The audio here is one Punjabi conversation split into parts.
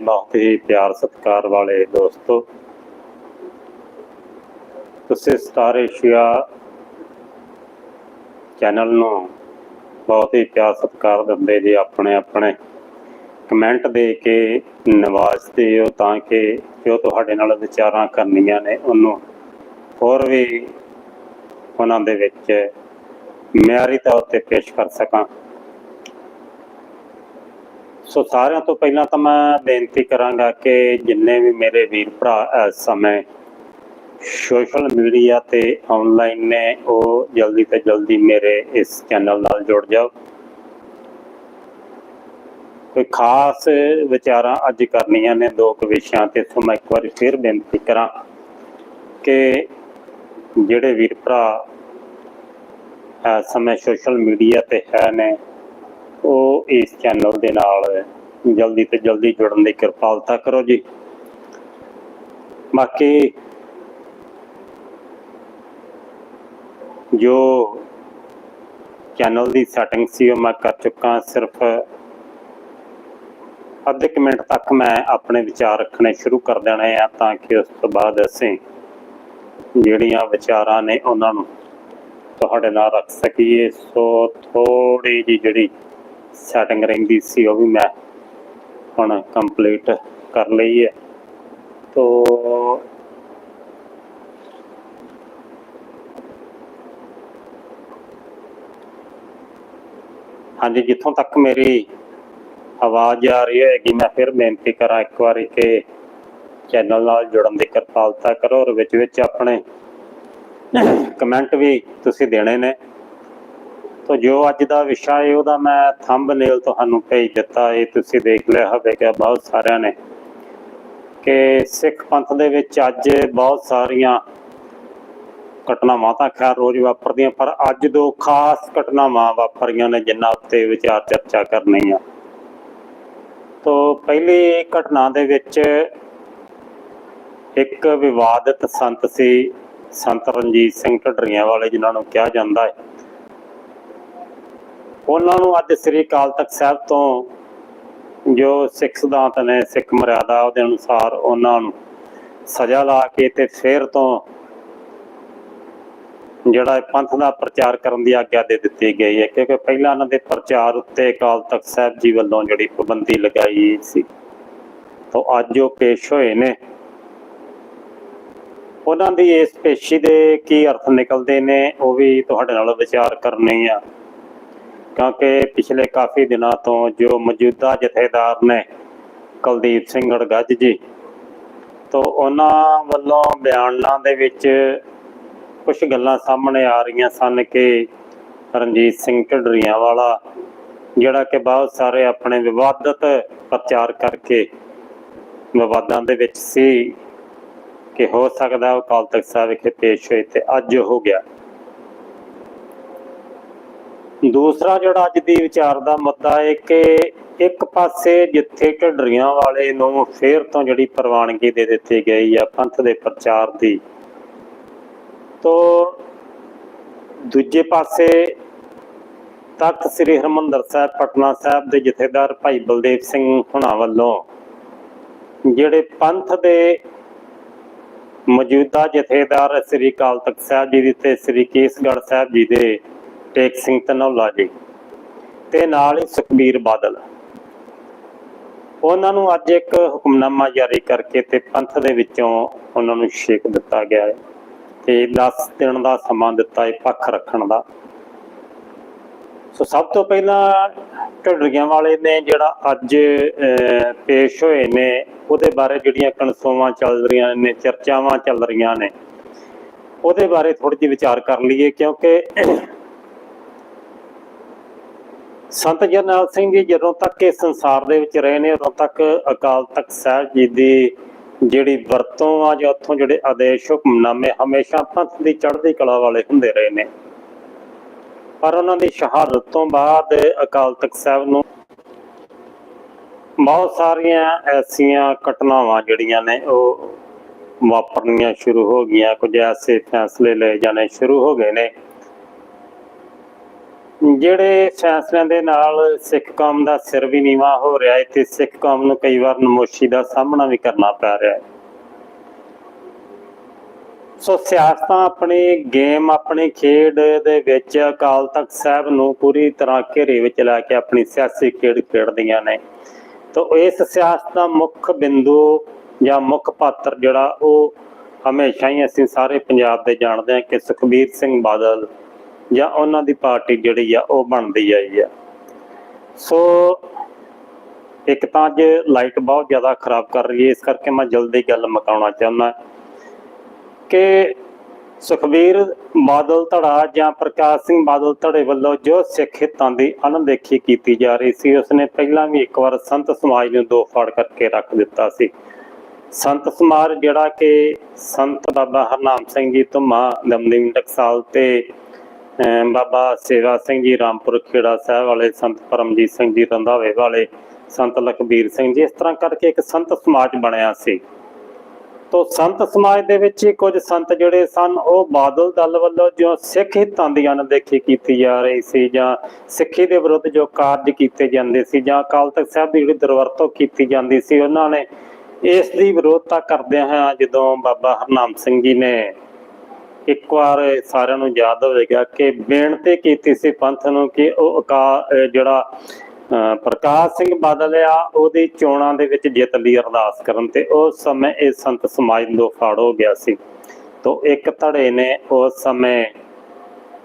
ਬਹੁਤ ਹੀ ਪਿਆਰ, ਸਤਿਕਾਰ ਵਾਲੇ ਦੋਸਤੋ। ਤੁਸੀਂ ਸਟਾਰ ਏਸ਼ੀਆ ਚੈਨਲ ਨੂੰ ਬਹੁਤ ਹੀ ਪਿਆਰ, ਸਤਿਕਾਰ ਦਿੰਦੇ ਜੀ, ਆਪਣੇ ਆਪਣੇ। ਕਮੈਂਟ ਦੇ ਕੇ ਨਵਾਜ਼ਦੇ ਹੋ ਤਾਂ ਕਿ ਜੋ ਤੁਹਾਡੇ ਨਾਲ ਵਿਚਾਰਾਂ ਕਰਨੀਆਂ ਨੇ ਉਹਨੂੰ ਹੋਰ ਵੀ ਉਹਨਾਂ ਦੇ ਵਿੱਚ ਮਿਆਰੀ ਤੌਰ ਤੇ ਪੇਸ਼ ਕਰ ਸਕਾਂ। ਸੋ ਸਾਰਿਆਂ ਤੋਂ ਪਹਿਲਾਂ ਤਾਂ ਮੈਂ ਬੇਨਤੀ ਕਰਾਂਗਾ ਕਿ ਜਿੰਨੇ ਵੀ ਮੇਰੇ ਵੀਰ ਭਰਾ ਇਸ ਸਮੇਂ ਸੋਸ਼ਲ ਮੀਡੀਆ ਤੇ ਆਨਲਾਈਨ ਨੇ, ਉਹ ਜਲਦੀ ਤੋਂ ਜਲਦੀ ਮੇਰੇ ਇਸ ਚੈਨਲ ਨਾਲ ਜੁੜ ਜਾਓ। ਕੋਈ ਖਾਸ ਵਿਚਾਰਾਂ ਅੱਜ ਕਰਨੀਆਂ ਨੇ ਦੋ ਕੁ ਵਿਸ਼ਿਆਂ ਤੇ, ਸੋ ਮੈਂ ਇੱਕ ਵਾਰੀ ਫਿਰ ਬੇਨਤੀ ਕਰਾਂ ਕਿ ਜਿਹੜੇ ਵੀਰ ਭਰਾ ਇਸ ਸਮੇਂ ਸੋਸ਼ਲ ਮੀਡੀਆ ਤੇ ਹੈ ਨੇ ਉਹ ਇਸ ਚੈਨਲ ਦੇ ਨਾਲ ਜਲਦੀ ਤੋਂ ਜਲਦੀ ਜੁੜਨ ਦੀ ਕਿਰਪਾਲਤਾ ਕਰੋ ਜੀ। ਬਾਕੀ ਜੋ ਚੈਨਲ ਦੀ ਸੈਟਿੰਗ ਸੀ ਉਹ ਮੈਂ ਕਰ ਚੁੱਕਾ, ਸਿਰਫ ਅੱਧੇ ਕੁ ਮਿੰਟ ਤੱਕ ਮੈਂ ਆਪਣੇ ਵਿਚਾਰ ਰੱਖਣੇ ਸ਼ੁਰੂ ਕਰ ਦੇਣੇ ਆ ਤਾਂ ਕਿ ਉਸ ਤੋਂ ਬਾਅਦ ਅਸੀਂ ਜਿਹੜੀਆਂ ਵਿਚਾਰਾਂ ਨੇ ਉਹਨਾਂ ਨੂੰ ਤੁਹਾਡੇ ਨਾਲ ਰੱਖ ਸਕੀਏ। ਸੋ ਥੋੜੀ ਜਿਹੀ ਜਿਹੜੀ ਸੈਟਿੰਗ ਰਹਿੰਦੀ ਸੀ, ਉਹ ਵੀ ਮੈਂ ਹੁਣ ਕੰਪਲੀਟ ਕਰ ਲਈ ਹੈ। ਤੋ ਹਾਂਜੀ, ਜਿੱਥੋਂ ਤੱਕ ਮੇਰੀ ਆਵਾਜ਼ ਆ ਰਹੀ ਹੋਏਗੀ ਮੈਂ ਫਿਰ ਬੇਨਤੀ ਕਰਾਂ ਇੱਕ ਵਾਰੀ ਕਿ ਚੈਨਲ ਨਾਲ ਜੁੜਨ ਦੀ ਕਿਰਪਾਲਤਾ ਕਰੋ, ਔਰ ਵਿੱਚ ਵਿੱਚ ਆਪਣੇ ਕਮੈਂਟ ਵੀ ਤੁਸੀਂ ਦੇਣੇ ਨੇ। ਤੋ ਜੋ ਅੱਜ ਦਾ ਵਿਸ਼ਾ ਹੈ ਉਹਦਾ ਮੈਂ ਥੰਬਨੇਲ ਤੁਹਾਨੂੰ ਭੇਜ ਦਿੱਤਾ ਇਹ ਤੁਸੀਂ ਦੇਖ ਲਿਆ ਹੋਵੇਗਾ, ਬਹੁਤ ਸਾਰਿਆਂ ਨੇ। ਕਿ ਸਿੱਖ ਪੰਥ ਦੇ ਵਿੱਚ ਅੱਜ ਬਹੁਤ ਸਾਰੀਆਂ ਘਟਨਾਵਾਂ ਤਾਂ ਖੈਰ ਰੋਜ਼ ਵਾਪਰਦੀਆਂ, ਪਰ ਅੱਜ ਦੋ ਖਾਸ ਘਟਨਾਵਾਂ ਵਾਪਰੀਆਂ ਨੇ, ਜਿਨ੍ਹਾਂ ਉੱਤੇ ਵਿਚਾਰ ਚਰਚਾ ਕਰਨੀ ਆ। ਤੋ ਪਹਿਲੀ ਘਟਨਾ ਦੇ ਵਿੱਚ ਇੱਕ ਵਿਵਾਦਿਤ ਸੰਤ ਸੀ, ਸੰਤ ਰਣਜੀਤ ਸਿੰਘ ਢੱਡਰੀਆਂ ਵਾਲੇ, ਜਿਨ੍ਹਾਂ ਨੂੰ ਕਿਹਾ ਜਾਂਦਾ ਹੈ। ਉਹਨਾਂ ਨੂੰ ਅੱਜ ਸ੍ਰੀ ਅਕਾਲ ਤਖਤ ਸਾਹਿਬ ਤੋਂ ਜੋ ਸਿੱਖ ਸਿਧਾਂਤ ਨੇ, ਸਿੱਖ ਮਰਿਆਦਾ ਉਹਦੇ ਅਨੁਸਾਰ ਉਹਨਾਂ ਨੂੰ ਸਜ਼ਾ ਲਾ ਕੇ ਤੇ ਫੇਰ ਤੋਂ ਜਿਹੜਾ ਪੰਥ ਦਾ ਪ੍ਰਚਾਰ ਕਰਨ ਦੀ ਆਗਿਆ ਦੇ ਦਿੱਤੀ ਗਈ ਹੈ, ਕਿਉਂਕਿ ਪਹਿਲਾਂ ਉਹਨਾਂ ਦੇ ਪ੍ਰਚਾਰ ਉੱਤੇ ਅਕਾਲ ਤਖਤ ਸਾਹਿਬ ਜੀ ਵੱਲੋਂ ਜਿਹੜੀ ਪਾਬੰਦੀ ਲਗਾਈ ਸੀ, ਤਾਂ ਅੱਜ ਉਹ ਪੇਸ਼ ਹੋਏ ਨੇ। ਉਹਨਾਂ ਦੀ ਇਸ ਪੇਸ਼ੀ ਦੇ ਕੀ ਅਰਥ ਨਿਕਲਦੇ ਨੇ, ਉਹ ਵੀ ਤੁਹਾਡੇ ਨਾਲ ਵਿਚਾਰ ਕਰਨੇ ਆ। ਕਿਉਂਕਿ ਪਿਛਲੇ ਕਾਫੀ ਦਿਨਾਂ ਤੋਂ ਜੋ ਮੌਜੂਦਾ ਜਥੇਦਾਰ ਨੇ ਕੁਲਦੀਪ ਸਿੰਘ ਅੜਗੱਜ ਜੀ, ਤੋਂ ਉਹਨਾਂ ਵੱਲੋਂ ਬਿਆਨਾਂ ਦੇ ਵਿੱਚ ਕੁਝ ਗੱਲਾਂ ਸਾਹਮਣੇ ਆ ਰਹੀਆਂ ਸਨ ਕਿ ਰਣਜੀਤ ਸਿੰਘ ਢੱਡਰੀਆਂ ਵਾਲਾ ਜਿਹੜਾ ਕਿ ਬਹੁਤ ਸਾਰੇ ਆਪਣੇ ਵਿਵਾਦਤ ਪ੍ਰਚਾਰ ਕਰਕੇ ਵਿਵਾਦਾਂ ਦੇ ਵਿੱਚ ਸੀ ਕਿ ਹੋ ਸਕਦਾ ਉਹ ਅਕਾਲ ਤਖਤ ਸਾਹਿਬ ਵਿਖੇ ਪੇਸ਼ ਹੋਏ ਤੇ ਅੱਜ ਹੋ ਗਿਆ। ਦੂਸਰਾ ਜਿਹੜਾ ਅੱਜ ਦੀ ਵਿਚਾਰ ਦਾ ਮੁੱਦਾ ਹੈ ਕਿ ਇੱਕ ਪਾਸੇ ਜਿੱਥੇ ਢੱਡਰੀਆਂ ਵਾਲੇ ਨੂੰ ਫੇਰ ਤੋਂ ਜਿਹੜੀ ਪ੍ਰਵਾਨਗੀ ਦੇ ਦਿੱਤੀ ਗਈ ਆ ਪੰਥ ਦੇ ਪ੍ਰਚਾਰ ਦੀ, ਤੋ ਦੂਜੇ ਪਾਸੇ ਤਖਤ ਸ੍ਰੀ ਹਰਮੰਦਰ ਸਾਹਿਬ, ਪਟਨਾ ਸਾਹਿਬ ਦੇ ਜਥੇਦਾਰ ਭਾਈ ਬਲਦੇਵ ਸਿੰਘ ਹੁਣਾ ਵੱਲੋਂ ਜਿਹੜੇ ਪੰਥ ਦੇ ਮੌਜੂਦਾ ਜਥੇਦਾਰ ਸ੍ਰੀ ਅਕਾਲ ਤਖਤ ਸਾਹਿਬ ਜੀ ਦੀ ਤੇ ਸ੍ਰੀ ਕੇਸਗੜ੍ਹ ਸਾਹਿਬ ਜੀ ਦੇ ਟੇਕ ਸਿੰਘ ਧਨੌਲਾ ਜੀ ਤੇ ਨਾਲ ਹੀ ਸੁਖਬੀਰ ਬਾਦਲ। ਉਹਨਾਂ ਨੂੰ ਅੱਜ ਇੱਕ ਹੁਕਮਨਾਮਾ ਜਾਰੀ ਕਰਕੇ ਤੇ ਪੰਥ ਦੇ ਵਿੱਚੋਂ ਉਹਨਾਂ ਨੂੰ ਛੇਕ ਦਿੱਤਾ ਗਿਆ ਹੈ ਤੇ 10 ਦਿਨ ਦਾ ਸਮਾਂ ਦਿੱਤਾ ਹੈ ਪੱਖ ਰੱਖਣ ਦਾ। ਸੋ ਸਭ ਤੋਂ ਪਹਿਲਾਂ ਢੱਡਰੀਆਂ ਵਾਲੇ ਨੇ ਜਿਹੜਾ ਅੱਜ ਅਹ, ਪੇਸ਼ ਹੋਏ ਨੇ ਉਹਦੇ ਬਾਰੇ ਜਿਹੜੀਆਂ ਕਨਸੋਵਾਂ ਚੱਲ ਰਹੀਆਂ ਨੇ ਚਰਚਾਵਾਂ ਚੱਲ ਰਹੀਆਂ ਨੇ ਉਹਦੇ ਬਾਰੇ ਥੋੜੀ ਜਿਹੀ ਵਿਚਾਰ ਕਰ ਲਈਏ ਕਿਉਂਕਿ ਸੰਤ ਜਰਨੈਲ ਸਿੰਘ ਜੀ ਜਦੋਂ ਤੱਕ ਇਸ ਸੰਸਾਰ ਦੇ ਵਿੱਚ ਰਹੇ ਨੇ, ਉਦੋਂ ਤੱਕ ਅਕਾਲ ਤਖਤ ਸਾਹਿਬ ਜੀ ਦੀ ਜਿਹੜੀ ਵਰਤੋਂ ਆ ਜਾਂ ਉੱਥੋਂ ਜਿਹੜੇ ਆਦੇਸ਼ ਹੁਕਮਨਾਮੇ ਹਮੇਸ਼ਾ ਪੰਥ ਦੀ ਚੜ੍ਹਦੀ ਕਲਾ ਵਾਲੇ ਹੁੰਦੇ ਰਹੇ ਨੇ। ਪਰ ਉਹਨਾਂ ਦੀ ਸ਼ਹਾਦਤ ਤੋਂ ਬਾਅਦ ਅਕਾਲ ਤਖਤ ਸਾਹਿਬ ਨੂੰ ਬਹੁਤ ਸਾਰੀਆਂ ਐਸੀਆਂ ਘਟਨਾਵਾਂ ਜਿਹੜੀਆਂ ਨੇ, ਉਹ ਵਾਪਰਨੀਆਂ ਸ਼ੁਰੂ ਹੋ ਗਈਆਂ। ਕੁਝ ਐਸੇ ਫੈਸਲੇ ਲਏ ਜਾਣੇ ਸ਼ੁਰੂ ਹੋ ਗਏ ਨੇ। ਜਿਹੜੇ ਫੈਸਲਿਆਂ ਦੇ ਨਾਲ ਸਿੱਖ ਕੌਮ ਦਾ ਸਿਰ ਵੀ ਨੀਵਾ ਹੋ ਰਿਹਾ ਹੈ ਤੇ ਸਿੱਖ ਕੌਮ ਨੂੰ ਕਈ ਵਾਰ ਨਮੋਸ਼ੀ ਦਾ ਸਾਹਮਣਾ ਵੀ ਕਰਨਾ ਪੈ ਰਿਹਾ ਹੈ। ਸੋ ਸਿਆਸਤਾਂ ਆਪਣੀ, ਗੇਮ ਆਪਣੀ, ਖੇਡ ਦੇ ਵਿੱਚ ਅਕਾਲ ਤਖਤ ਸਾਹਿਬ ਨੂੰ ਪੂਰੀ ਤਰ੍ਹਾਂ ਘੇਰੇ ਵਿੱਚ ਲੈ ਕੇ ਆਪਣੀ ਸਿਆਸੀ ਖੇਡ ਖੇਡਦੀਆਂ ਨੇ। ਤਾਂ ਇਸ ਸਿਆਸਤ ਦਾ ਮੁੱਖ ਬਿੰਦੂ ਜਾਂ ਮੁੱਖ ਪਾਤਰ ਜਿਹੜਾ ਉਹ ਹਮੇਸ਼ਾ ਹੀ ਅਸੀਂ ਸਾਰੇ ਪੰਜਾਬ ਦੇ ਜਾਣਦੇ ਹਾਂ ਕਿ ਸੁਖਬੀਰ ਸਿੰਘ ਬਾਦਲ ਜਾਂ ਉਹਨਾਂ ਦੀ ਪਾਰਟੀ ਜਿਹੜੀ ਆ ਉਹ ਬਣਦੀ ਆਈ ਆ। ਸੋ ਇੱਕ ਤਾਂ ਅੱਜ ਲਾਈਟ ਬਹੁਤ ਜ਼ਿਆਦਾ ਖਰਾਬ ਕਰ ਰਹੀ ਹੈ, ਇਸ ਕਰਕੇ ਮੈਂ ਜਲਦੀ ਗੱਲ ਮੁਕਾਉਣਾ ਚਾਹੁੰਦਾ। ਕਿ ਸੁਖਬੀਰ ਬਾਦਲ ਧੜਾ ਜਾਂ ਪ੍ਰਕਾਸ਼ ਸਿੰਘ ਬਾਦਲ ਧੜੇ ਵੱਲੋਂ ਜੋ ਸਿੱਖ ਹਿੱਤਾਂ ਦੀ ਅਣਦੇਖੀ ਕੀਤੀ ਜਾ ਰਹੀ ਸੀ, ਉਸਨੇ ਪਹਿਲਾਂ ਵੀ ਇੱਕ ਵਾਰ ਸੰਤ ਸਮਾਜ ਨੂੰ ਦੋ ਫਾੜ ਕਰਕੇ ਰੱਖ ਦਿੱਤਾ ਸੀ। ਸੰਤ ਸਮਾਜ ਜਿਹੜਾ ਕਿ ਸੰਤ ਬਾਬਾ ਹਰਨਾਮ ਸਿੰਘ ਜੀ ਧੁਮਾ ਦਮਦਮੀ ਟਕਸਾਲ ਤੇ ਬਾਬਾ ਸੇਵਾ ਸਿੰਘ ਜੀ, ਰਾਮਪੁਰ ਖੇੜਾ ਸਾਹਿਬ ਵਾਲੇ ਸੰਤ ਪਰਮਜੀਤ ਸਿੰਘ ਜੀ, ਰੰਧਾਵੇ ਵਾਲੇ ਸੰਤ ਲਖਬੀਰ ਸਿੰਘ ਜੀ, ਇਸ ਤਰ੍ਹਾਂ ਕਰਕੇ ਇੱਕ ਸੰਤ ਸਮਾਜ ਬਣਿਆ ਸੀ। ਤੋ ਸੰਤ ਸਮਾਜ ਦੇ ਵਿੱਚ ਹੀ ਕੁਝ ਸੰਤ ਜਿਹੜੇ ਸਨ, ਉਹ ਬਾਦਲ ਦਲ ਵੱਲੋਂ ਜੋ ਸਿੱਖ ਹਿੱਤਾਂ ਦੀ ਅਣਦੇਖੀ ਕੀਤੀ ਜਾ ਰਹੀ ਸੀ ਜਾਂ ਸਿੱਖੀ ਦੇ ਵਿਰੁੱਧ ਜੋ ਕਾਰਜ ਕੀਤੇ ਜਾਂਦੇ ਸੀ ਜਾਂ ਅਕਾਲ ਤਖਤ ਸਾਹਿਬ ਦੀ ਜਿਹੜੀ ਦੁਰਵਰਤੋਂ ਕੀਤੀ ਜਾਂਦੀ ਸੀ, ਉਹਨਾਂ ਨੇ ਇਸ ਦੀ ਵਿਰੋਧਤਾ ਕਰਦਿਆਂ ਹੋਇਆਂ ਜਦੋਂ ਬਾਬਾ ਹਰਨਾਮ ਸਿੰਘ ਜੀ ਨੇ ਇੱਕ ਵਾਰ ਸਾਰਿਆਂ ਨੂੰ ਯਾਦ ਹੋਵੇਗਾ ਕਿ ਬੇਨਤੀ ਕੀਤੀ ਸੀ ਪੰਥ ਨੂੰ ਕਿ ਉਹ ਜਿਹੜਾ ਪ੍ਰਕਾਸ਼ ਸਿੰਘ ਬਾਦਲ ਆ, ਉਹਦੀ ਚੋਣਾਂ ਦੇ ਵਿੱਚ ਜਿੱਤ ਲਈ ਅਰਦਾਸ ਕਰਨ ਤੇ ਉਸ ਸਮੇਂ ਇਹ ਸੰਤ ਸਮਾਜ ਨੂੰ ਫਾੜ ਹੋ ਗਿਆ ਸੀ। ਤੋਂ ਇੱਕ ਧੜੇ ਨੇ ਉਸ ਸਮੇਂ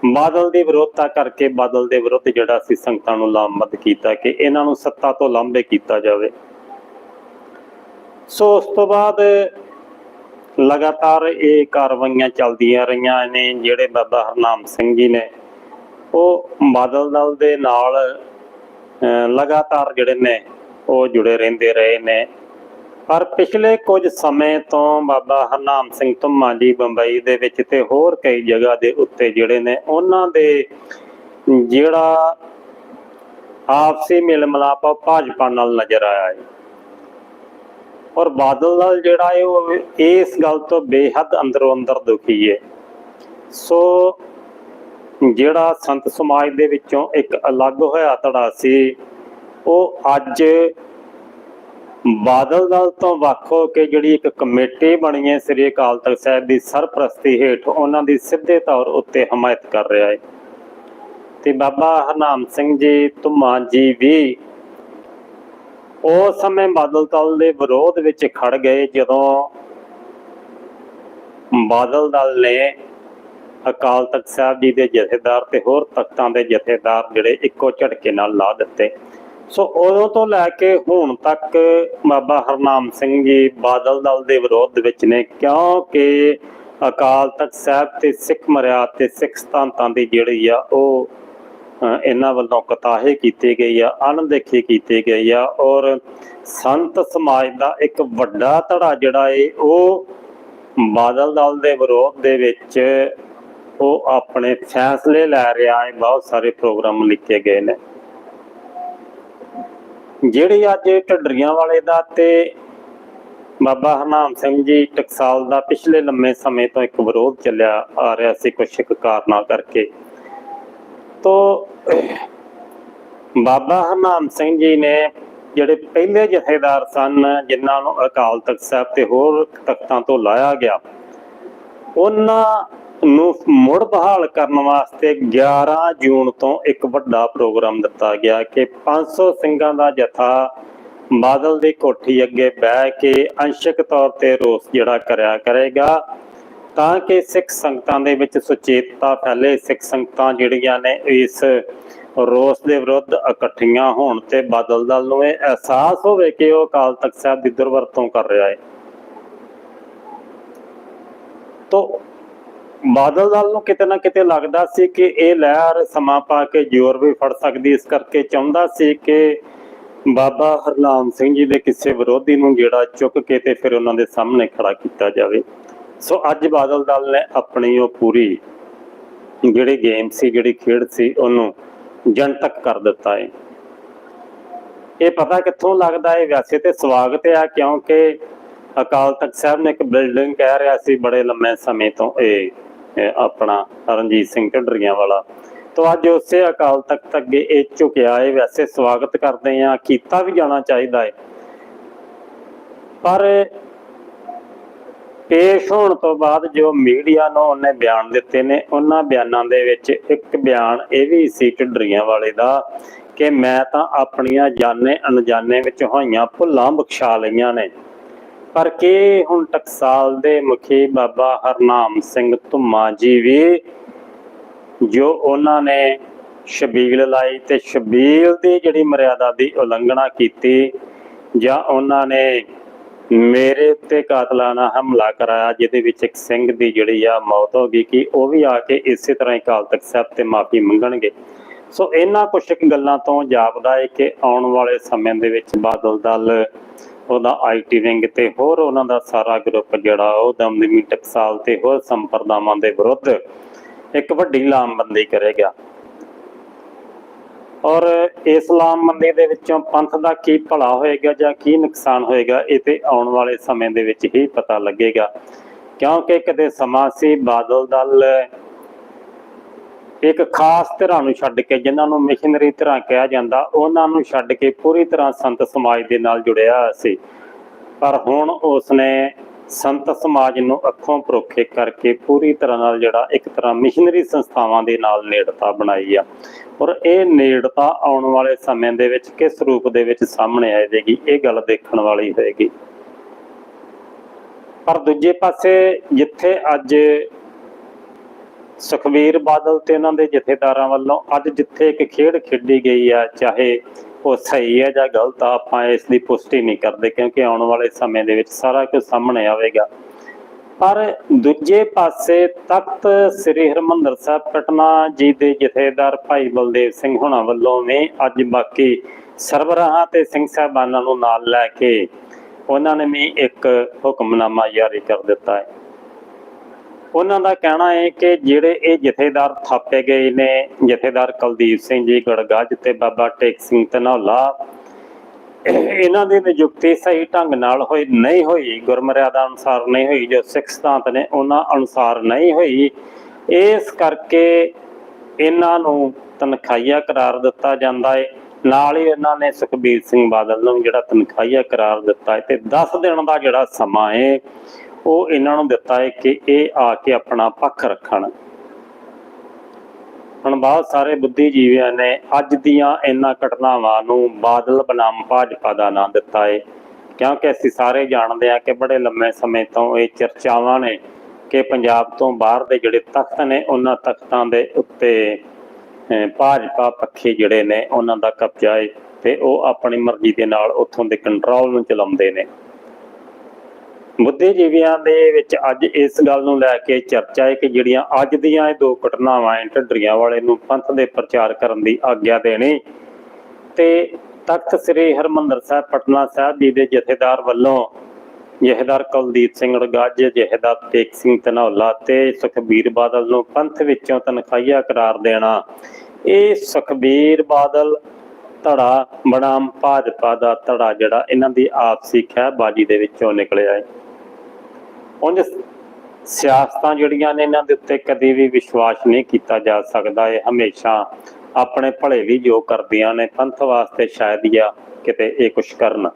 ਬਾਦਲ ਦੀ ਵਿਰੋਧਤਾ ਕਰਕੇ ਬਾਦਲ ਦੇ ਵਿਰੁੱਧ ਜਿਹੜਾ ਸੀ ਸੰਗਤਾਂ ਨੂੰ ਲਾਮਬਦ ਕੀਤਾ ਕਿ ਇਹਨਾਂ ਨੂੰ ਸੱਤਾ ਤੋਂ ਲਾਂਭੇ ਕੀਤਾ ਜਾਵੇ। ਸੋ ਉਸ ਤੋਂ ਬਾਅਦ ਲਗਾਤਾਰ ਇਹ ਕਾਰਵਾਈਆਂ ਚੱਲਦੀਆਂ ਰਹੀਆਂ ਨੇ, ਜਿਹੜੇ ਬਾਬਾ ਹਰਨਾਮ ਸਿੰਘ ਜੀ ਨੇ, ਉਹ ਬਾਦਲ ਦਲ ਦੇ ਨਾਲ ਲਗਾਤਾਰ ਜਿਹੜੇ ਨੇ, ਉਹ ਜੁੜੇ ਰਹਿੰਦੇ ਰਹੇ ਨੇ। ਪਰ ਪਿਛਲੇ ਕੁਝ ਸਮੇਂ ਤੋਂ ਬਾਬਾ ਹਰਨਾਮ ਸਿੰਘ ਧੁੰਮਾ ਜੀ ਬੰਬਈ ਦੇ ਵਿੱਚ ਤੇ ਹੋਰ ਕਈ ਜਗ੍ਹਾ ਦੇ ਉੱਤੇ ਜਿਹੜੇ ਨੇ, ਉਹਨਾਂ ਦੇ ਜਿਹੜਾ ਆਪਸੀ ਮਿਲ ਮਿਲਾਪ ਭਾਜਪਾ ਨਾਲ ਨਜ਼ਰ ਆਇਆ ਹੈ ਔਰ ਬਾਦਲ ਨਾਲ ਜਿਹੜਾ ਹੈ ਉਹ ਇਸ ਗੱਲ ਤੋਂ ਬੇਹੱਦ ਅੰਦਰੋਂ ਅੰਦਰ ਦੁਖੀ ਹੈ ਸੋ ਜਿਹੜਾ ਸੰਤ ਸਮਾਜ ਦੇ ਵਿੱਚੋਂ ਇੱਕ ਅਲੱਗ ਹੋਇਆ ਧੜਾ ਸੀ, ਉਹ ਅੱਜ ਬਾਦਲ ਦਲ ਤੋਂ ਵੱਖ ਹੋ ਕੇ ਜਿਹੜੀ ਇੱਕ ਕਮੇਟੀ ਬਣੀ ਹੈ ਸ੍ਰੀ ਅਕਾਲ ਤਖਤ ਸਾਹਿਬ ਦੀ ਸਰਪ੍ਰਸਤੀ ਹੇਠ, ਉਹਨਾਂ ਦੀ ਸਿੱਧੇ ਤੌਰ ਉੱਤੇ ਹਮਾਇਤ ਕਰ ਰਿਹਾ ਹੈ ਤੇ ਬਾਬਾ ਹਰਨਾਮ ਸਿੰਘ ਜੀ, ਧੁੰਮਾ ਜੀ ਵੀ ਉਸ ਸਮੇਂ ਬਾਦਲ ਦਲ ਦੇ ਵਿਰੋਧ ਵਿੱਚ ਖੜ ਗਏ ਜਦੋਂ ਬਾਦਲ ਦਲ ਨੇ ਅਕਾਲ ਤਖਤ ਸਾਹਿਬ ਜੀ ਦੇ ਜਥੇਦਾਰ ਤੇ ਹੋਰ ਤਖਤਾਂ ਦੇ ਜਥੇਦਾਰ ਜਿਹੜੇ ਇੱਕੋ ਝਟਕੇ ਨਾਲ ਲਾ ਦਿੱਤੇ। ਸੋ ਉਦੋਂ ਤੋਂ ਲੈ ਕੇ ਹੁਣ ਤੱਕ ਬਾਬਾ ਹਰਨਾਮ ਸਿੰਘ ਜੀ ਬਾਦਲ ਦਲ ਦੇ ਵਿਰੋਧ ਵਿੱਚ ਨੇ, ਕਿਉਂਕਿ ਅਕਾਲ ਤਖਤ ਸਾਹਿਬ ਤੇ ਸਿੱਖ ਮਰਿਆਦ ਤੇ ਸਿੱਖ ਸਤਾਂਤਾਂ ਦੀ ਜਿਹੜੀ ਆ ਉਹ ਇਹਨਾਂ ਵੱਲੋਂ ਕਤਾਹੇ ਕੀਤੀ ਗਈ ਆ, ਅਣਦੇਖੀ ਕੀਤੀ ਗਈ ਆ ਔਰ ਸੰਤ ਸਮਾਜ ਦਾ ਇੱਕ ਵੱਡਾ ਧੜਾ ਜਿਹੜਾ ਏ, ਉਹ ਬਾਦਲ ਦਲ ਦੇ ਵਿਰੋਧ ਦੇ ਵਿੱਚ ਉਹ ਆਪਣੇ ਫੈਸਲੇ ਲੈ ਰਿਹਾ ਹੈ ਬਹੁਤ ਸਾਰੇ ਪ੍ਰੋਗਰਾਮ ਲਿਖੇ ਗਏ ਨੇ। ਜਿਹੜੀ ਅੱਜ ਢੱਡਰੀਆਂ ਵਾਲੇ ਦਾ ਤੇ ਬਾਬਾ ਹਰਨਾਮ ਸਿੰਘ ਜੀ ਟਕਸਾਲ ਦਾ ਪਿਛਲੇ ਲੰਮੇ ਸਮੇਂ ਤੋਂ ਇੱਕ ਵਿਰੋਧ ਚੱਲਿਆ ਆ ਰਿਹਾ ਸੀ ਕੁਝ ਕਾਰਨਾਂ ਕਰਕੇ। ਤੋ ਬਾਬਾ ਹਰਨਾਮ ਸਿੰਘ ਜੀ ਨੇ ਜਿਹੜੇ ਪਹਿਲੇ ਜਥੇਦਾਰ ਸਨ, ਜਿਨ੍ਹਾਂ ਨੂੰ ਅਕਾਲ ਤਖਤ ਸਾਹਿਬ ਤੇ ਹੋਰ ਤਖਤਾਂ ਤੋਂ ਲਾਇਆ ਗਿਆ, ਉਹਨਾਂ ਨੂੰ ਮੁੜ ਬਹਾਲ ਕਰਨ ਵਾਸਤੇ 11 ਜੂਨ ਤੋਂ ਇੱਕ ਵੱਡਾ ਪ੍ਰੋਗਰਾਮ ਦਿੱਤਾ ਗਿਆ ਕਿ 500 ਸਿੰਘਾਂ ਦਾ ਜਥਾ ਬਾਦਲ ਦੀ ਕੋਠੀ ਅੱਗੇ ਬਹਿ ਕੇ ਅੰਸ਼ਕ ਤੌਰ ਤੇ ਰੋਸ ਜਿਹੜਾ ਕਰਿਆ ਕਰੇਗਾ। ਤਾਂ ਕਿ ਸਿੱਖ ਸੰਗਤਾਂ ਦੇ ਵਿੱਚ ਸੁਚੇਤਤਾ ਫੈਲੇ। ਸਿੱਖ ਸੰਗਤਾਂ ਜਿਹੜੀਆਂ ਨੇ ਇਸ ਰੋਸ ਦੇ ਵਿਰੁੱਧ ਇਕੱਠੀਆਂ ਹੋਣ ਤੇ ਬਾਦਲ ਦਲ ਨੂੰ ਇਹ ਅਹਿਸਾਸ ਹੋਵੇ ਕਿ ਉਹ ਅਕਾਲ ਤਖਤ ਸਾਹਿਬ ਦੀ ਦੁਰਵਰਤੋਂ ਕਰ ਰਿਹਾ ਹੈ। ਤੋ ਬਾਦਲ ਦਲ ਨੂੰ ਕਿਤੇ ਨਾ ਕਿਤੇ ਲੱਗਦਾ ਸੀ ਕਿ ਇਹ ਲਹਿਰ ਸਮਾਂ ਪਾ ਕੇ ਜ਼ੋਰ ਵੀ ਫੜ ਸਕਦੀ, ਇਸ ਕਰਕੇ ਚਾਹੁੰਦਾ ਸੀ ਕਿ ਬਾਬਾ ਹਰਨਾਮ ਸਿੰਘ ਜੀ ਦੇ ਕਿਸੇ ਵਿਰੋਧੀ ਨੂੰ ਜਿਹੜਾ ਚੁੱਕ ਕੇ ਤੇ ਫਿਰ ਉਹਨਾਂ ਦੇ ਸਾਹਮਣੇ ਖੜਾ ਕੀਤਾ ਜਾਵੇ। ਸੋ ਅੱਜ ਬਾਦਲ ਦਲ ਨੇ ਆਪਣੀ ਉਹ ਪੂਰੀ ਜਿਹੜੀ ਗੇਮ ਸੀ, ਜਿਹੜੀ ਖੇਡ ਸੀ, ਉਹਨੂੰ ਜਨਤਕ ਕਰ ਦਿੱਤਾ ਹੈ ਇਹ ਪਤਾ ਕਿੱਥੋਂ ਲੱਗਦਾ ਹੈ ਵੈਸੇ ਤੇ ਸਵਾਗਤ ਆ, ਕਿਉਂਕਿ ਅਕਾਲ ਤਖਤ ਸਾਹਿਬ ਨੇ ਇੱਕ ਬਿਲਡਿੰਗ ਕਹਿ ਰਿਹਾ ਸੀ ਬੜੇ ਲੰਮੇ ਸਮੇਂ ਤੋਂ, ਇਹ ਆਪਣਾ ਰਣਜੀਤ ਸਿੰਘ ਢੱਡਰੀਆਂ ਵਾਲਾ ਤੋ ਅੱਜ ਉਸੇ ਅਕਾਲ ਤਖਤ ਅੱਗੇ ਇਹ ਝੁਕਿਆ ਹੈ ਵੈਸੇ ਸਵਾਗਤ ਕਰਦੇ ਆ, ਕੀਤਾ ਵੀ ਜਾਣਾ ਚਾਹੀਦਾ ਹੈ ਪਰ ਪੇਸ਼ ਹੋਣ ਤੋਂ ਬਾਅਦ ਜੋ ਮੀਡੀਆ ਨੂੰ ਉਹਨੇ ਬਿਆਨ ਦਿੱਤੇ ਨੇ, ਉਹਨਾਂ ਬਿਆਨਾਂ ਦੇ ਵਿੱਚ ਇੱਕ ਬਿਆਨ ਇਹ ਵੀ ਸੀ ਢੱਡਰੀਆਂ ਵਾਲੇ ਦਾ ਕਿ ਮੈਂ ਤਾਂ ਆਪਣੀਆਂ ਜਾਣੇ ਅਣਜਾਣੇ ਵਿੱਚ ਹੋਈਆਂ ਭੁੱਲਾਂ ਬਖਸ਼ਾ ਲਈਆਂ ਨੇ। ਪਰ ਕੀ ਹੁਣ ਟਕਸਾਲ ਦੇ ਮੁਖੀ ਬਾਬਾ ਹਰਨਾਮ ਸਿੰਘ ਧੁੰਮਾ ਜੀ ਵੀ ਜੋ ਉਹਨਾਂ ਨੇ ਸ਼ਬੀਲ ਲਾਈ ਤੇ ਸ਼ਬੀਲ ਦੀ ਜਿਹੜੀ ਮਰਿਆਦਾ ਦੀ ਉਲੰਘਣਾ ਕੀਤੀ ਜਾਂ ਉਹਨਾਂ ਨੇ ਮੇਰੇ ਉੱਤੇ ਕਾਤਲਾਨਾ ਹਮਲਾ ਕਰਾਇਆ, ਜਿਹਦੇ ਵਿੱਚ ਇੱਕ ਸਿੰਘ ਦੀ ਜਿਹੜੀ ਆ ਮੌਤ ਹੋ ਗਈ ਕਿ ਉਹ ਵੀ ਆ ਕੇ ਇਸੇ ਤਰ੍ਹਾਂ ਹੀ ਅਕਾਲ ਤਖਤ ਸਾਹਿਬ ਤੇ ਮਾਫੀ ਮੰਗਣਗੇ। ਸੋ ਇਹਨਾਂ ਕੁਝ ਗੱਲਾਂ ਤੋਂ ਜਾਪਦਾ ਹੈ ਕਿ ਆਉਣ ਵਾਲੇ ਸਮੇਂ ਦੇ ਵਿੱਚ ਬਾਦਲ ਦਲ, ਉਹਦਾ ਆਈਟੀ ਵਿੰਗ ਤੇ ਹੋਰ ਉਹਨਾਂ ਦਾ ਸਾਰਾ ਗਰੁੱਪ ਜਿਹੜਾ ਉਹ ਦਮਦਮੀ ਟਕਸਾਲ ਤੇ ਹੋਰ ਸੰਪਰਦਾਵਾਂ ਦੇ ਵਿਰੁੱਧ ਇੱਕ ਵੱਡੀ ਲਾਮਬੰਦੀ ਕਰੇਗਾ। ਔਰ ਇਸਲਾਮ ਮੰਦੀ ਦੇ ਵਿੱਚੋਂ ਪੰਥ ਦਾ ਕੀ ਭਲਾ ਹੋਏਗਾ ਜਾਂ ਕੀ ਨੁਕਸਾਨ ਹੋਏਗਾ, ਇਹ ਤੇ ਆਉਣ ਵਾਲੇ ਸਮੇਂ ਦੇ ਵਿੱਚ ਹੀ ਪਤਾ ਲੱਗੇਗਾ। ਕਿਉਂਕਿ ਕਦੇ ਸਮਾਂ ਸੀ ਬਾਦਲ ਦਲ ਇੱਕ ਖਾਸ ਧਿਰਾਂ ਨੂੰ ਛੱਡ ਕੇ, ਜਿਨ੍ਹਾਂ ਨੂੰ ਮਿਸ਼ਨਰੀ ਧਿਰਾਂ ਕਿਹਾ ਜਾਂਦਾ, ਉਹਨਾਂ ਨੂੰ ਛੱਡ ਕੇ ਪੂਰੀ ਤਰ੍ਹਾਂ ਸੰਤ ਸਮਾਜ ਦੇ ਨਾਲ ਜੁੜਿਆ ਹੋਇਆ ਸੀ। ਪਰ ਹੁਣ ਉਸਨੇ ਸੰਤ ਸਮਾਜ ਨੂੰ ਅੱਖੋਂ ਪਰੋਖੇ ਕਰਕੇ ਪੂਰੀ ਤਰ੍ਹਾਂ ਨਾਲ ਜਿਹੜਾ ਇੱਕ ਤਰ੍ਹਾਂ ਮਿਸ਼ਨਰੀ ਸੰਸਥਾਵਾਂ ਦੇ ਨਾਲ ਨੇੜਤਾ ਬਣਾਈ ਆ। ਔਰ ਇਹ ਨੇੜਤਾ ਆਉਣ ਵਾਲੇ ਸਮੇਂ ਦੇ ਵਿੱਚ ਕਿਸ ਰੂਪ ਦੇ ਵਿੱਚ ਸਾਹਮਣੇ ਆਏਗੀ, ਇਹ ਗੱਲ ਦੇਖਣ ਵਾਲੀ ਹੋਏਗੀ। ਪਰ ਦੂਜੇ ਪਾਸੇ ਜਿੱਥੇ ਅੱਜ ਸੁਖਵੀਰ ਬਾਦਲ ਤੇ ਇਹਨਾਂ ਦੇ ਜਥੇਦਾਰਾਂ ਵੱਲੋਂ ਅੱਜ ਜਿੱਥੇ ਇੱਕ ਖੇਡ ਖੇਡੀ ਗਈ ਆ, ਚਾਹੇ ਉਹ ਸਹੀ ਹੈ ਜਾਂ ਗਲਤ ਆ ਆਪਾਂ ਇਸ ਦੀ ਪੁਸ਼ਟੀ ਨਹੀਂ ਕਰਦੇ ਕਿਉਂਕਿ ਆਉਣ ਵਾਲੇ ਸਮੇਂ ਦੇ ਵਿੱਚ ਸਾਰਾ ਕੁਝ ਸਾਹਮਣੇ ਆਵੇਗਾ। ਪਰ ਦੂਜੇ ਪਾਸੇ ਤਖਤ ਸ੍ਰੀ ਹਰਮੰਦਰ ਸਾਹਿਬ, ਪਟਨਾ ਜੀ ਦੇ ਜਥੇਦਾਰ ਭਾਈ ਬਲਦੇਵ ਸਿੰਘ ਹੁਣਾਂ ਵੱਲੋਂ ਵੀ ਅੱਜ ਬਾਕੀ ਸਰਬਰਾਹਾਂ ਤੇ ਸਿੰਘ ਸਾਹਿਬਾਨਾਂ ਨੂੰ ਨਾਲ ਲੈ ਕੇ ਉਹਨਾਂ ਨੇ ਵੀ ਇੱਕ ਹੁਕਮਨਾਮਾ ਜਾਰੀ ਕਰ ਦਿੱਤਾ ਹੈ। ਉਹਨਾਂ ਦਾ ਕਹਿਣਾ ਹੈ ਕਿ ਜਿਹੜੇ ਇਹ ਜਥੇਦਾਰ ਥਾਪੇ ਗਏ ਨੇ, ਜਥੇਦਾਰ ਕੁਲਦੀਪ ਸਿੰਘ ਜੀ, ਗੜਗੱਜ ਤੇ ਬਾਬਾ ਟੇਕ ਸਿੰਘ ਧਨੌਲਾ, ਇਹਨਾਂ ਦੀ ਨਿਯੁਕਤੀ ਸਹੀ ਢੰਗ ਨਾਲ ਹੋਈ ਨਹੀਂ ਹੋਈ, ਗੁਰਮਰਿਆਦਾ ਅਨੁਸਾਰ ਨਹੀਂ ਹੋਈ, ਜੋ ਸਿੱਖ ਸਿਧਾਂਤ ਨੇ ਉਹਨਾਂ ਅਨੁਸਾਰ ਨਹੀਂ ਹੋਈ, ਇਸ ਕਰਕੇ ਇਹਨਾਂ ਨੂੰ ਤਨਖਾਹੀਆ ਕਰਾਰ ਦਿੱਤਾ ਜਾਂਦਾ ਹੈ ਨਾਲ ਹੀ ਇਹਨਾਂ ਨੇ ਸੁਖਬੀਰ ਸਿੰਘ ਬਾਦਲ ਨੂੰ ਜਿਹੜਾ ਤਨਖਾਹੀਆ ਕਰਾਰ ਦਿੱਤਾ ਹੈ ਤੇ 10 ਦਿਨ ਦਾ ਜਿਹੜਾ ਸਮਾਂ ਹੈ ਉਹ ਇਹਨਾਂ ਨੂੰ ਦਿੱਤਾ ਹੈ ਕਿ ਇਹ ਆ ਕੇ ਆਪਣਾ ਪੱਖ ਰੱਖਣ। ਹੁਣ ਬਹੁਤ ਸਾਰੇ ਬੁੱਧੀਜੀਵੀਆਂ ਨੇ ਅੱਜ ਦੀਆਂ ਇਹਨਾਂ ਘਟਨਾਵਾਂ ਨੂੰ ਬਾਦਲ ਬਨਾਮ ਭਾਜਪਾ ਦਾ ਨਾਂ ਦਿੱਤਾ ਹੈ ਕਿਉਂਕਿ ਅਸੀਂ ਸਾਰੇ ਜਾਣਦੇ ਹਾਂ ਕਿ ਬੜੇ ਲੰਮੇ ਸਮੇਂ ਤੋਂ ਇਹ ਚਰਚਾਵਾਂ ਨੇ ਕਿ ਪੰਜਾਬ ਤੋਂ ਬਾਹਰ ਦੇ ਜਿਹੜੇ ਤਖਤ ਨੇ, ਉਹਨਾਂ ਤਖਤਾਂ ਦੇ ਉੱਤੇ ਭਾਜਪਾ ਪੱਖੀ ਜਿਹੜੇ ਨੇ, ਉਹਨਾਂ ਦਾ ਕਬਜ਼ਾ ਹੈ ਤੇ ਉਹ ਆਪਣੀ ਮਰਜ਼ੀ ਦੇ ਨਾਲ ਉੱਥੋਂ ਦੇ ਕੰਟਰੋਲ ਨੂੰ ਚਲਾਉਂਦੇ ਨੇ। ਬੁੱਧੀਜੀਵੀਆਂ ਦੇ ਵਿੱਚ ਅੱਜ ਇਸ ਗੱਲ ਨੂੰ ਲੈ ਕੇ ਚਰਚਾ ਹੈ ਕਿ ਜਿਹੜੀਆਂ ਅੱਜ ਦੀਆਂ ਇਹ ਦੋ ਘਟਨਾਵਾਂ ਹੈ ਢੱਡਰੀਆਂ ਵਾਲੇ ਨੂੰ ਪੰਥ ਦੇ ਪ੍ਰਚਾਰ ਕਰਨ ਦੀ ਆਗਿਆ ਦੇਣੀ ਤੇ ਤਖਤ ਸ੍ਰੀ ਹਰਮੰਦਰ ਸਾਹਿਬ, ਪਟਨਾ ਸਾਹਿਬ ਜੀ ਦੇ ਜਥੇਦਾਰ ਵੱਲੋਂ ਜਥੇਦਾਰ ਕੁਲਦੀਪ ਸਿੰਘ ਰਗਾਜ ਜਥੇਦਾਰ ਤੇਕ ਸਿੰਘ ਧਨੌਲਾ ਤੇ ਸੁਖਬੀਰ ਬਾਦਲ ਨੂੰ ਪੰਥ ਵਿੱਚੋਂ ਤਨਖਾਹੀਆ ਕਰਾਰ ਦੇਣਾ। ਇਹ ਸੁਖਬੀਰ ਬਾਦਲ ਧੜਾ ਬਨਾਮ ਭਾਜਪਾ ਦਾ ਧੜਾ ਜਿਹੜਾ ਇਹਨਾਂ ਦੀ ਆਪਸੀ ਖਹਿਬਾਜੀ ਦੇ ਵਿੱਚੋਂ ਨਿਕਲਿਆ ਹੈ। ਉਂਝ ਸਿਆਸਤਾਂ ਜਿਹੜੀਆਂ ਨੇ ਇਹਨਾਂ ਦੇ ਉੱਤੇ ਕਦੇ ਵੀ ਵਿਸ਼ਵਾਸ ਨਹੀਂ ਕੀਤਾ ਜਾ ਸਕਦਾ। ਇਹ ਹਮੇਸ਼ਾ ਆਪਣੇ ਭਲੇ ਲਈ ਜੋ ਕਰਦੀਆਂ ਨੇ, ਪੰਥ ਵਾਸਤੇ ਸ਼ਾਇਦ ਜਾਂ ਕਿਤੇ ਇਹ ਕੁਛ ਕਰਨ।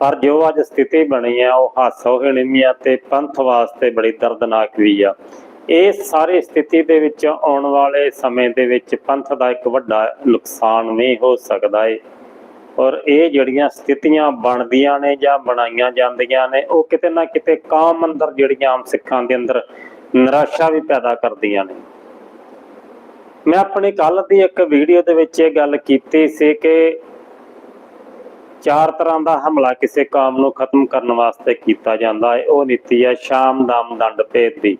ਪਰ ਜੋ ਅੱਜ ਸਥਿਤੀ ਬਣੀ ਆ, ਉਹ ਹਾਸੋ ਹਿਣਮੀ ਤੇ ਪੰਥ ਵਾਸਤੇ ਬੜੀ ਦਰਦਨਾਕ ਵੀ ਆ। ਇਹ ਸਾਰੀ ਸਥਿਤੀ ਦੇ ਵਿੱਚ ਆਉਣ ਵਾਲੇ ਸਮੇਂ ਦੇ ਵਿੱਚ ਪੰਥ ਦਾ ਇੱਕ ਵੱਡਾ ਨੁਕਸਾਨ ਵੀ ਹੋ ਸਕਦਾ ਏ। ਔਰ ਇਹ ਜਿਹੜੀਆਂ ਸਥਿਤੀਆਂ ਬਣਦੀਆਂ ਨੇ ਜਾਂ ਬਣਾਈਆਂ ਜਾਂਦੀਆਂ ਨੇ, ਉਹ ਕਿਤੇ ਨਾ ਕਿਤੇ ਕਾਮ ਅੰਦਰ ਜਿਹੜੀਆਂ ਆਮ ਸਿੱਖਾਂ ਦੇ ਅੰਦਰ ਨਿਰਾਸ਼ਾ ਵੀ ਪੈਦਾ ਕਰਦੀਆਂ ਨੇ। ਮੈਂ ਆਪਣੀ ਕੱਲ ਦੀ ਇੱਕ ਵੀਡੀਓ ਦੇ ਵਿੱਚ ਇਹ ਗੱਲ ਕੀਤੀ ਸੀ ਕਿ ਚਾਰ ਤਰ੍ਹਾਂ ਦਾ ਹਮਲਾ ਕਿਸੇ ਕਾਮ ਨੂੰ ਖਤਮ ਕਰਨ ਵਾਸਤੇ ਕੀਤਾ ਜਾਂਦਾ ਹੈ। ਉਹ ਨੀਤੀ ਹੈ ਸ਼ਾਮ ਦਾਮ ਦੰਡ, ਭੇਦ ਦੀ।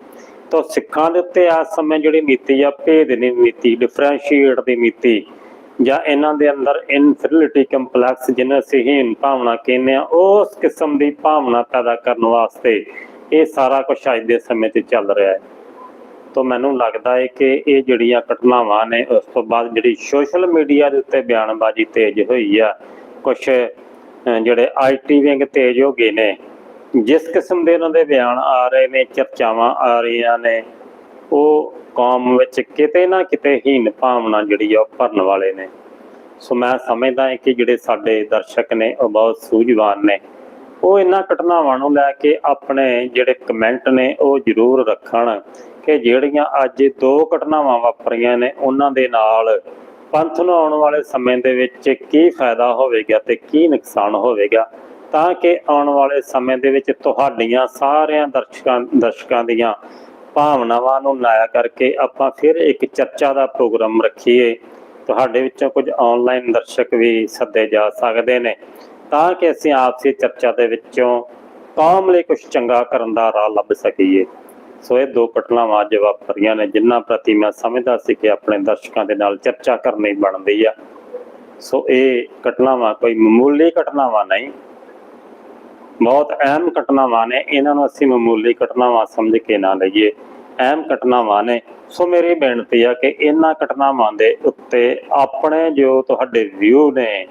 ਤਾਂ ਸਿੱਖਾਂ ਦੇ ਉੱਤੇ ਇਸ ਸਮੇਂ ਜਿਹੜੀ ਨੀਤੀ ਆ, ਭੇਦ ਦੀ ਨੀਤੀ ਡਿਫਰੈਂਸ਼ੀਏਟ ਦੀ ਨੀਤੀ ਜਾਂ ਇਹਨਾਂ ਦੇ ਅੰਦਰ ਇਨਫੀਰੀਅਰਿਟੀ ਕੰਪਲੈਕਸ ਜਿਹਨੂੰ ਅਸੀਂ ਹੀਨ ਭਾਵਨਾ ਕਹਿੰਦੇ ਆ ਉਸ ਕਿਸਮ ਦੀ ਭਾਵਨਾ ਪੈਦਾ ਕਰਨ ਵਾਸਤੇ ਇਹ ਸਾਰਾ ਕੁਝ ਅੱਜ ਦੇ ਸਮੇਂ ਤੇ ਚੱਲ ਰਿਹਾ ਹੈ। ਤਾਂ ਮੈਨੂੰ ਲੱਗਦਾ ਹੈ ਕਿ ਇਹ ਜਿਹੜੀਆਂ ਘਟਨਾਵਾਂ ਨੇ, ਉਸ ਤੋਂ ਬਾਅਦ ਜਿਹੜੀ ਸੋਸ਼ਲ ਮੀਡੀਆ ਦੇ ਉੱਤੇ ਬਿਆਨਬਾਜ਼ੀ ਤੇਜ਼ ਹੋਈ ਆ ਕੁਝ ਜਿਹੜੇ ਆਈਟੀ ਵਿੰਗ ਤੇਜ਼ ਹੋ ਗਏ ਨੇ, ਜਿਸ ਕਿਸਮ ਦੇ ਉਹਨਾਂ ਦੇ ਬਿਆਨ ਆ ਰਹੇ ਨੇ, ਚਰਚਾਵਾਂ ਆ ਰਹੀਆਂ ਨੇ, ਉਹ ਕੌਮ ਵਿੱਚ ਕਿਤੇ ਨਾ ਕਿਤੇ ਹੀਨ ਭਾਵਨਾ ਜਿਹੜੀ ਆ ਉਹ ਭਰਨ ਵਾਲੇ ਨੇ। ਸੋ ਮੈਂ ਸਮਝਦਾ ਹਾਂ ਕਿ ਜਿਹੜੇ ਸਾਡੇ ਦਰਸ਼ਕ ਨੇ, ਉਹ ਬਹੁਤ ਸੂਝਵਾਨ ਨੇ। ਉਹ ਇਹਨਾਂ ਘਟਨਾਵਾਂ ਨੂੰ ਲੈ ਕੇ ਆਪਣੇ ਜਿਹੜੇ ਕਮੈਂਟ ਨੇ, ਉਹ ਜ਼ਰੂਰ ਰੱਖਣ ਕਿ ਜਿਹੜੀਆਂ ਅੱਜ ਦੋ ਘਟਨਾਵਾਂ ਵਾਪਰੀਆਂ ਨੇ, ਉਹਨਾਂ ਦੇ ਨਾਲ ਪੰਥ ਨੂੰ ਆਉਣ ਵਾਲੇ ਸਮੇਂ ਦੇ ਵਿੱਚ ਕੀ ਫਾਇਦਾ ਹੋਵੇਗਾ ਤੇ ਕੀ ਨੁਕਸਾਨ ਹੋਵੇਗਾ, ਤਾਂ ਕਿ ਆਉਣ ਵਾਲੇ ਸਮੇਂ ਦੇ ਵਿੱਚ ਤੁਹਾਡੀਆਂ ਸਾਰਿਆਂ ਦਰਸ਼ਕਾਂ ਦਰਸ਼ਕਾਂ ਦੀਆਂ ਭਾਵਨਾਵਾਂ ਨੂੰ ਲਾਇਆ ਕਰਕੇ ਆਪਾਂ ਫਿਰ ਇੱਕ ਚਰਚਾ ਦਾ ਪ੍ਰੋਗਰਾਮ ਰੱਖੀਏ। ਤੁਹਾਡੇ ਵਿੱਚੋਂ ਕੁਝ ਆਨਲਾਈਨ ਦਰਸ਼ਕ ਵੀ ਸੱਦੇ ਜਾ ਸਕਦੇ ਨੇ। ਤਾਂ ਕਿ ਅਸੀਂ ਆਪਸੀ ਚਰਚਾ ਦੇ ਵਿੱਚੋਂ ਕੌਮ ਲਈ ਕੁਝ ਚੰਗਾ ਕਰਨ ਦਾ ਰਾਹ ਲੱਭ ਸਕੀਏ। ਸੋ ਇਹ ਦੋ ਘਟਨਾਵਾਂ ਅੱਜ ਵਾਪਰੀਆਂ ਨੇ, ਜਿਨ੍ਹਾਂ ਪ੍ਰਤੀ ਮੈਂ ਸਮਝਦਾ ਸੀ ਕਿ ਆਪਣੇ ਦਰਸ਼ਕਾਂ ਦੇ ਨਾਲ ਚਰਚਾ ਕਰਨੀ ਬਣਦੀ ਆ। ਸੋ ਇਹ ਘਟਨਾਵਾਂ ਕੋਈ ਮਾਮੂਲੀ ਘਟਨਾਵਾਂ ਨਹੀਂ ਬਹੁਤ ਅਹਿਮ ਘਟਨਾਵਾਂ ਨੇ, ਇਹਨਾਂ ਨੂੰ ਅਸੀਂ ਮਾਮੂਲੀ ਘਟਨਾਵਾਂ ਸਮਝ ਕੇ ਨਾ ਲਈਏ। ਅਹਿਮ ਘਟਨਾਵਾਂ ਨੇ। ਸੋ ਮੇਰੀ ਬੇਨਤੀ ਆ ਕਿ ਇਹਨਾਂ ਘਟਨਾਵਾਂ ਦੇ ਉੱਤੇ ਆਪਣੇ ਜੋ ਤੁਹਾਡੇ ਵਿਊ ਨੇ,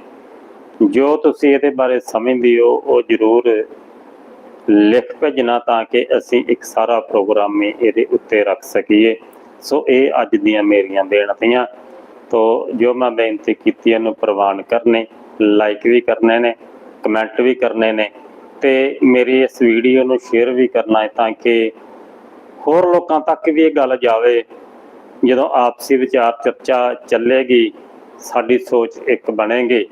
ਜੋ ਤੁਸੀਂ ਇਹਦੇ ਬਾਰੇ ਸਮਝਦੇ ਹੋ, ਉਹ ਜ਼ਰੂਰ ਲਿਖ ਭੇਜਣਾ ਤਾਂ ਕਿ ਅਸੀਂ ਇੱਕ ਸਾਰਾ ਪ੍ਰੋਗਰਾਮ ਹੀ ਇਹਦੇ ਉੱਤੇ ਰੱਖ ਸਕੀਏ। ਸੋ ਇਹ ਅੱਜ ਦੀਆਂ ਮੇਰੀਆਂ ਬੇਨਤੀਆਂ। ਤੋਂ ਜੋ ਮੈਂ ਬੇਨਤੀ ਕੀਤੀ, ਇਹਨੂੰ ਪ੍ਰਵਾਨ ਕਰਨੇ ਲਾਈਕ ਵੀ ਕਰਨੇ ਨੇ ਕਮੈਂਟ ਵੀ ਕਰਨੇ ਨੇ ਤੇ ਮੇਰੀ ਇਸ ਵੀਡੀਓ ਨੂੰ ਸ਼ੇਅਰ ਵੀ ਕਰਨਾ ਹੈ ਤਾਂ ਕਿ ਹੋਰ ਲੋਕਾਂ ਤੱਕ ਵੀ ਇਹ ਗੱਲ ਜਾਵੇ। ਜਦੋਂ ਆਪਸੀ ਵਿਚਾਰ ਚਰਚਾ ਚੱਲੇਗੀ, ਸਾਡੀ ਸੋਚ ਇੱਕ ਬਣੇਗੀ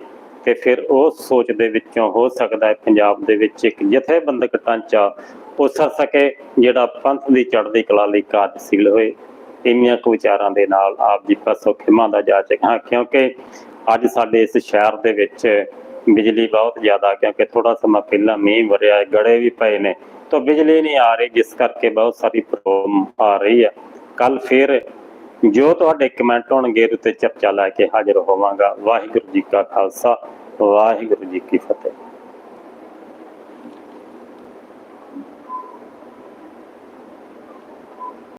ਤੇ ਫਿਰ ਉਸ ਸੋਚ ਦੇ ਵਿੱਚੋਂ ਹੋ ਸਕਦਾ ਹੈ ਪੰਜਾਬ ਦੇ ਵਿੱਚ ਇੱਕ ਜਥੇਬੰਦਕ ਢਾਂਚਾ ਉਸਰ ਸਕੇ, ਜਿਹੜਾ ਪੰਥ ਦੀ ਚੜ੍ਹਦੀ ਕਲਾ ਲਈ ਕਾਰਜਸ਼ੀਲ ਹੋਏ। ਇੰਨੀਆਂ ਕੁ ਵਿਚਾਰਾਂ ਦੇ ਨਾਲ ਆਪ ਜੀ ਪਾਸੋਂ ਖਿਮਾ ਦਾ ਜਾਚਕ ਹਾਂ, ਕਿਉਂਕਿ ਅੱਜ ਸਾਡੇ ਇਸ ਸ਼ਹਿਰ ਦੇ ਵਿੱਚ ਬਿਜਲੀ ਬਹੁਤ ਜ਼ਿਆਦਾ, ਕਿਉਂਕਿ ਥੋੜਾ ਸਮਾਂ ਪਹਿਲਾਂ ਮੀਂਹ ਵਰਿਆ ਗੜੇ ਵੀ ਪਏ ਨੇ। ਤਾਂ ਬਿਜਲੀ ਨਹੀਂ ਆ ਰਹੀ, ਜਿਸ ਕਰਕੇ ਬਹੁਤ ਸਾਰੀ ਪ੍ਰੋਬਲਮ ਆ ਰਹੀ ਹੈ ਕੱਲ ਫਿਰ ਜੋ ਤੁਹਾਡੇ ਕਮੈਂਟ ਹੋਣਗੇ, ਉਹਦੇ ਤੇ ਚਰਚਾ ਲੈ ਕੇ ਹਾਜ਼ਰ ਹੋਵਾਂਗਾ। ਵਾਹਿਗੁਰੂ ਜੀ ਕਾ ਖਾਲਸਾ, ਵਾਹਿਗੁਰੂ ਜੀ ਕੀ ਫਤਿਹ।